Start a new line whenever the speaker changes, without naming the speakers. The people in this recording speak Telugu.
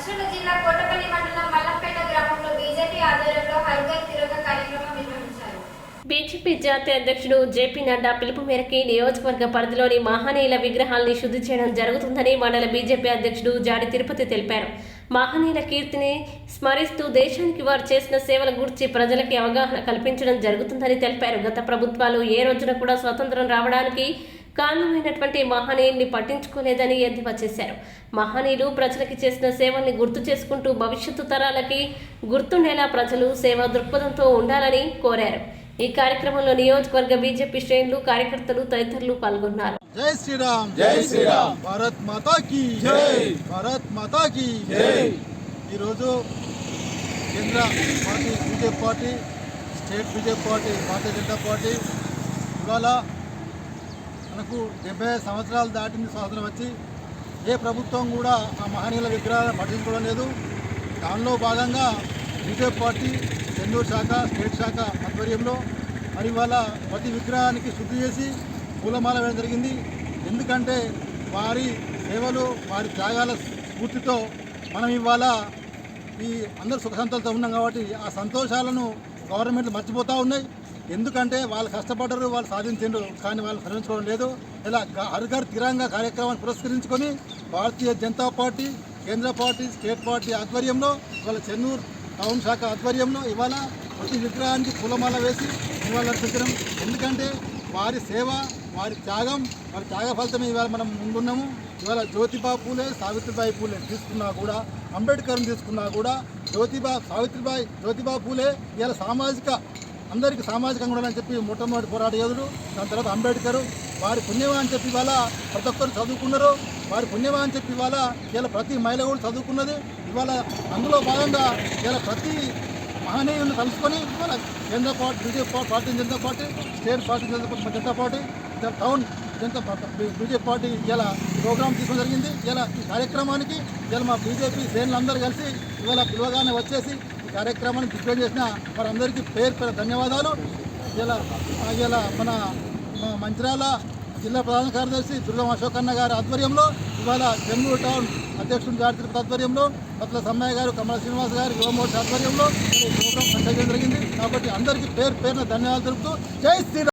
జిల్లా కోటపల్లి మండలం మల్లంపేట గ్రామంలో బీజేపీ ఆధ్వర్యంలో కార్యక్రమం నిర్వహించారు.
బీజేపీ జాతీయ అధ్యక్షుడు జేపీ నడ్డా పిలుపు మేరకు నియోజకవర్గ పరిధిలోని మహనీయుల విగ్రహాల్ని శుద్ధి చేయడం జరుగుతుందని మండల బీజేపీ అధ్యక్షుడు జాడి తిరుపతి తెలిపారు. మహనీయుల కీర్తిని స్మరిస్తూ దేశానికి వారు చేసిన సేవల గురించి ప్రజలకి అవగాహన కల్పించడం జరుగుతుందని తెలిపారు. గత ప్రభుత్వాలు ఏ రోజున కూడా స్వతంత్రం రావడానికి కారణమైనటువంటి మహనీయుల్ని పట్టించుకోలేదని ఎద్దేవా చేశారు. మహనీయులు ప్రజలకి చేసిన సేవల్ని గుర్తు చేసుకుంటూ భవిష్యత్తు తరాలకి గుర్తుండేలా ప్రజలు సేవా దృక్పథంతో ఉండాలని కోరారు. ఈ కార్యక్రమంలో నియోజకవర్గ బీజేపీ శ్రేణులు కార్యకర్తలు తదితరులు పాల్గొన్నారు.
జై శ్రీరామ్.
జై శ్రీరామ్.
భారత్ మాతా కీ
జై.
భారత్ మాతా కీ
జై.
ఈరోజు కేంద్ర party BJP party state BJP party Bharatiya Janata party ఇవాళ మనకు డెబ్బై సంవత్సరాలు దాటింది స్వాతంత్రం వచ్చి ఏ ప్రభుత్వం కూడా ఆ మహనీయుల విగ్రహాలను పట్టించుకోవడం లేదు. దానిలో భాగంగా బీజేపీ పార్టీ చెన్నూరు శాఖ స్టేట్ శాఖ ఆధ్వర్యంలో మరి ఇవాళ ప్రతి విగ్రహానికి శుద్ధి చేసి పూలమాల వేయడం జరిగింది. ఎందుకంటే వారి సేవలు వారి త్యాగాల స్ఫూర్తితో మనం ఇవాళ ఈ అందరూ సుఖ సంతోషాలతో ఉన్నాం కాబట్టి ఆ సంతోషాలను గవర్నమెంట్లు మర్చిపోతూ ఉన్నాయి. ఎందుకంటే వాళ్ళు కష్టపడ్డరు వాళ్ళు సాధించారు కానీ వాళ్ళు శ్రమించుకోవడం లేదు. ఇలా గ- హర్ తిరంగా కార్యక్రమాన్ని పురస్కరించుకొని భారతీయ జనతా పార్టీ కేంద్ర పార్టీ స్టేట్ పార్టీ ఆధ్వర్యంలో ఇవాళ చెన్నూరు టౌన్ శాఖ ఆధ్వర్యంలో ఇవాళ ప్రతి విగ్రహానికి పూలమాల వేసి నివాళులర్పించడం. ఎందుకంటే వారి సేవ వారి త్యాగం వారి త్యాగ ఫలితమే ఇవాళ మనం ముందున్నాము. ఇవాళ జ్యోతిబా పూలే సావిత్రిబాయి పూలే తీసుకున్నా కూడా అంబేద్కర్ని తీసుకున్నా కూడా జ్యోతిబా సావిత్రిబాయి జ్యోతిబా పూలే ఇవాళ సామాజిక అందరికీ సామాజికంగా ఉండాలని చెప్పి మొట్టమొదటి పోరాట యోధుడు దాని తర్వాత అంబేద్కర్. వారి పుణ్యమా అని చెప్పి ఇవాళ ప్రతి ఒక్కరు చదువుకున్నారు. వారి పుణ్యమా అని చెప్పి ఇవాళ ఇలా ప్రతి మహిళ కూడా చదువుకున్నది. ఇవాళ అందులో భాగంగా ఇలా ప్రతి మహనీయులను కలుసుకొని మన కేంద్ర party BJP party Bharatiya Janata party state Bharatiya Janata party Janata party town Janata party BJP party ఇలా ప్రోగ్రామ్ తీసుకోవడం జరిగింది. ఇలా ఈ కార్యక్రమానికి ఇలా మా బీజేపీ శ్రేణులందరూ కలిసి ఇవాళ పిలవగానే వచ్చేసి ఈ కార్యక్రమాన్ని దిగ్విజయం చేసిన వారందరికీ పేరు పేరు ధన్యవాదాలు. ఇలా ఇలా మన మంచిర్యాల జిల్లా ప్రధాన కార్యదర్శి దుర్గం అశోక్ అన్న గారి ఆధ్వర్యంలో ఇవాళ జమ్మూ టౌన్ అధ్యక్షుడు గారి తిరుపతి ఆధ్వర్యంలో పట్ల సమ్మయ్య గారు కమల శ్రీనివాస్ గారు యువమోర్చా ఆధ్వర్యంలో ఈ ప్రోగ్రాం కండక్ట్ జరిగింది. కాబట్టి అందరికీ పేరు పేరున ధన్యవాదాలు తెలుపుతూ జై శ్రీరామ్.